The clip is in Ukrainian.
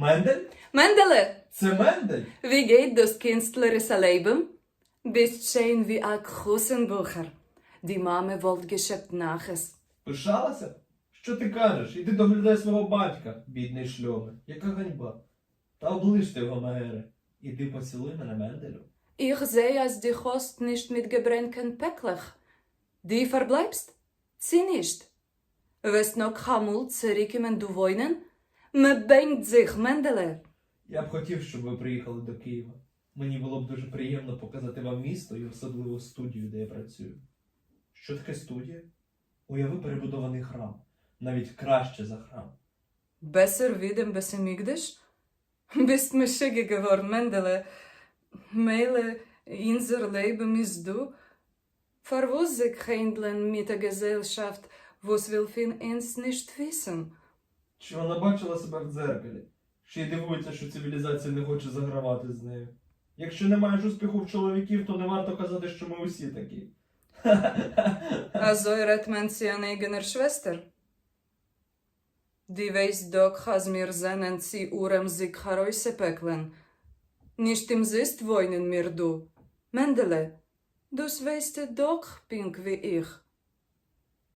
Мендель? Mendele, Це Мендель? wie geht das künstlerische Leben? Bist schön wie ein Kusenbucher. Die Mame wollt geschäft naches. Пишалася? Що ти кажеш? Іди доглядай свого батька, бідний шльоми. Яка ганьба. Та оближ ти його Магере. Іди поцілуй мене Менделю. Ich sehe, als die Host nicht mit gebrennten Päcklech. Die verbleibst? Sie nicht. Wirst noch Hamul zurückkommen du wohnen? Me bengt sich, Mendele. Я б хотів, щоб ви приїхали до Києва. Мені було б дуже приємно показати вам місто і особливо студію, де я працюю. Що таке студія? Уяви перебудований храм, навіть краще за храм. Besser wie dem Bist mir geworden, Mendele. Meile, unser Leben ist du. Verwus sich händeln mit der Gesellschaft, wo's will fin uns nicht wissen. Чи вона бачила себе в дзеркалі? Ще й дивується, що цивілізація не хоче загравати з нею. Якщо не маєш успіху чоловіків, то не варто казати, що ми усі такі. Wohnen mir du. Mendele, dus weißt doch, pink wie ich.